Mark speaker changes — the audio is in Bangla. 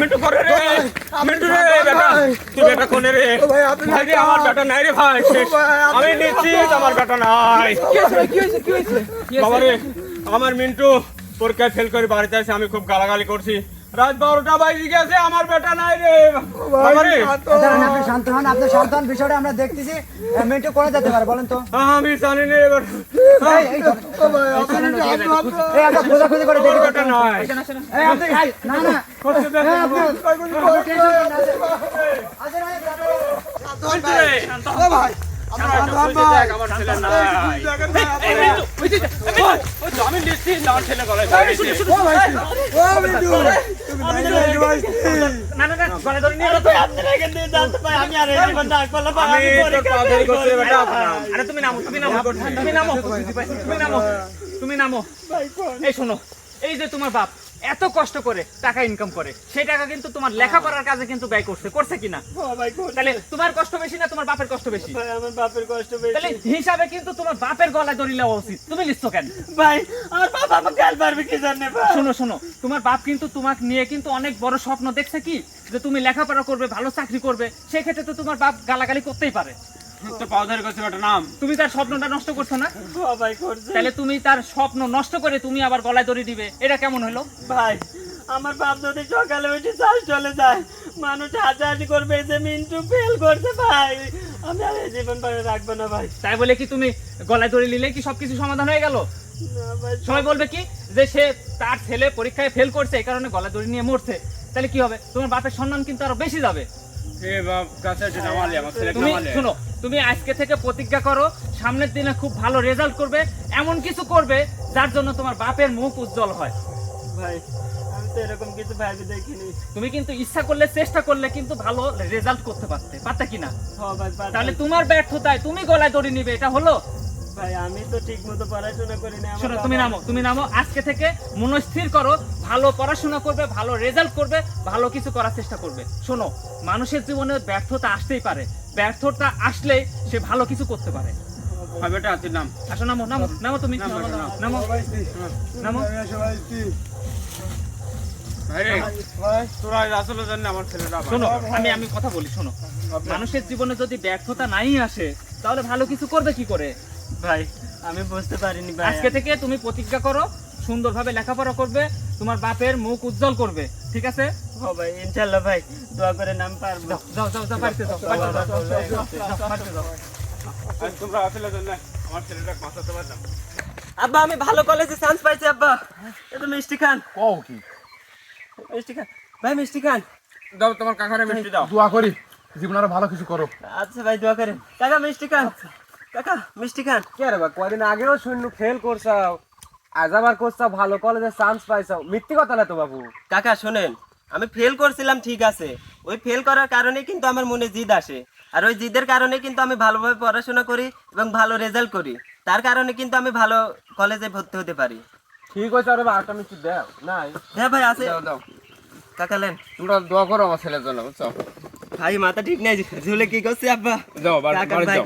Speaker 1: মিন্টু করে রে মিন্টু রে বেটা। তুই বেটা কোনে রে।
Speaker 2: ও ভাই,
Speaker 1: রে, আমার বেটা নাই রে ভাই আমি নিশ্চিত আমার বেটা নাই।
Speaker 3: কি হয়েছে কি হয়েছে কি হয়েছে?
Speaker 1: বাবা রে আমার মিন্টু পরীক্ষায় ফেল করে বাড়িতে আসে আমি খুব গালাগালি করছি। রাত বারোটা বাজে গেছে আমার বেটা নাই রে।
Speaker 4: আপনি শান্ত হন। আপনি শান্ত হন বিষয়টা আমরা দেখতেছি। মেনটেন করে যেতে পারে বলেন তো?
Speaker 1: আমি জানি
Speaker 4: খোঁজাখুঁজি করে দেখি।
Speaker 1: বেটা নাই।
Speaker 4: না না।
Speaker 1: করতে দে
Speaker 4: এই, আপনি
Speaker 2: ভাই, কোনো ভয় নেই।
Speaker 4: আসেন, ভাই,
Speaker 1: মিন্টু রে, শান্ত
Speaker 2: ভাই, তুমি
Speaker 3: নামো তুমি নামো তুমি নামো। তুমি নামো তুমি নামো। এই শোনো এই যে তোমার বাপ এত কষ্ট করে টাকা ইনকাম করে সেই টাকা কিন্তু তোমার লেখাপড়ার কাজে কিন্তু ব্যয় করছে করছে কিনা? তাহলে তোমার কষ্ট বেশি না তোমার বাপের কষ্ট বেশি?
Speaker 5: আমার বাপের কষ্ট বেশি।
Speaker 3: তাহলে হিসাবে কিন্তু তোমার বাপের গলায় দড়ি নেওয়া উচিত। তুমি লিখছো কেন?
Speaker 5: ভাই আমার বাবা আমাকে গাল পারবে কি জানে
Speaker 3: শোনো শোনো তোমার বাপ কিন্তু তোমাকে নিয়ে কিন্তু অনেক বড় স্বপ্ন দেখছে কি? যে তুমি লেখাপড়া করবে ভালো চাকরি করবে সেই ক্ষেত্রে তো তোমার বাপ গালাগালি করতেই পারে।
Speaker 1: তোর পাউডারি করতে বেটা নাম।
Speaker 3: তুমি তার স্বপ্নটা নষ্ট করছ না?
Speaker 5: ভাই করছে।
Speaker 3: তাহলে তুমি তার স্বপ্ন নষ্ট করে তুমি আবার গলায় দড়ি দিবে। এটা কেমন হলো?
Speaker 5: ভাই আমার বাপ যদি সকালে উঠে চাষ চলে যায় মানুষ হাসাহাসি করবে যে মিন্টু ফেল করছে ভাই। আমি আর এই জীবন পরে রাখব না ভাই।
Speaker 3: তাই বলে কি তুমি গলায় দড়ি নিলে কি সবকিছু সমাধান হয়ে গেল? সবাই বলবে কি যে সে তার ছেলে পরীক্ষায় ফেল করছে এই কারণে গলায় দড়ি নিয়ে মরছে। তাহলে কি হবে? তোমার বাপের সম্মান কিন্তু আরও বেশি যাবে।
Speaker 1: এ বাপ কাছে এসে নামালে আমার ছেলে
Speaker 3: তুমি আজকে থেকে প্রতিজ্ঞা করো সামনের দিনে খুব ভালো রেজাল্ট করবে এমন কিছু করবে যার জন্য তোমার বাপের মুখ উজ্জ্বল হয়।
Speaker 5: ভাই আমি তো এরকম কিছু ভাবি দেখিনি।
Speaker 3: তুমি কিন্তু ইচ্ছা করলে চেষ্টা করলে কিন্তু ভালো রেজাল্ট করতে পারতে পারতে কিনা?
Speaker 5: হ ভাই পারতাম।
Speaker 3: তাহলে তোমার ব্যর্থতায় তুমি গলায় দড়ি নিবে এটা হলো?
Speaker 5: ভাই আমি তো ঠিক মতো পড়াশোনা করি না
Speaker 3: শোনো তুমি নামো তুমি নামো। আজকে থেকে মনস্থির করো ভালো পড়াশোনা করবে ভালো রেজাল্ট করবে ভালো কিছু করার চেষ্টা করবে। শোনো মানুষের জীবনে ব্যর্থতা আসতেই পারে। ব্যর্থতা আসলে সে ভালো কিছু করতে পারে।
Speaker 1: হয় বেটা তুই নাম।
Speaker 3: আসো নামো নামো নামো তুমি।
Speaker 1: নামো, নামো।
Speaker 3: নামো। নামো।
Speaker 2: আমি আসি ভাই, কি?
Speaker 1: ভাই রে
Speaker 2: ভাই,
Speaker 1: তোরা আসলে জানি আমার ছেলেটা আবার।
Speaker 3: শোনো আমি আমি কথা বলি শোনো। মানুষের জীবনে যদি ব্যর্থতা নাই আসে তাহলে ভালো কিছু করবে কি করে?
Speaker 5: ভাই আমি বুঝতে পারিনি ভাই।
Speaker 3: আজকে থেকে তুমি প্রতিজ্ঞা করো সুন্দরভাবে লেখাপড়া করবে তোমার বাপের মুখ উজ্জ্বল করবে ঠিক আছে?
Speaker 5: হ ভাই ইনশাল্লাহ ভাই দোয়া করে নাম পারব।
Speaker 3: যাও যাও যাও বাড়িতে যাও বাড়িতে যাও, যাও, যাও।
Speaker 1: আর তোমরা আসলে জানি আমার ছেলেটা বাঁচাতে পারলাম
Speaker 5: আব্বা আমি ভালো কলেজে চান্স পাইছি আব্বা। এ তো মিষ্টি খান।
Speaker 2: কও কি?
Speaker 5: মিষ্টি খান। ভাই মিষ্টি খান।
Speaker 1: দাও তোমার কাকারে মিষ্টি দাও।
Speaker 2: দোয়া করি জীবনে আরও ভালো কিছু করো।
Speaker 5: আচ্ছা ভাই দোয়া করেন। কাকা মিষ্টি খান। কাকা মিষ্টি খান।
Speaker 4: কে রে বা কয়দিন আগেও শূন্য ফেল করছাও। আজ আবার করছাও ভালো কলেজে চান্স পাইছাও। মিথ্যে কথা না তো বাবু।
Speaker 5: কাকা শোনেন আমি ফেল করছিলাম ঠিক আছে। ওই ফেল করার কারণে কিন্তু আমার মনে জিদ আসে। আর ওই জিদের কারণে কিন্তু আমি ভালোভাবে পড়াশোনা করি এবং ভালো রেজাল্ট করি। তার কারণে কিন্তু আমি ভালো কলেজে ভর্তি হতে পারি।
Speaker 2: ঠিক আছে আরে আরেকটা মিষ্টি দাও নাই।
Speaker 5: হ্যাঁ ভাই আছে।
Speaker 1: দাও দাও।
Speaker 5: কাকা লেন
Speaker 1: তোমরা দোয়া করো আমার ছেলের জন্য বুঝছ?
Speaker 5: ভাই মাথা ঠিক নাই ঝুলে কি করছে আব্বা?
Speaker 1: যাও বাড়ি যাও।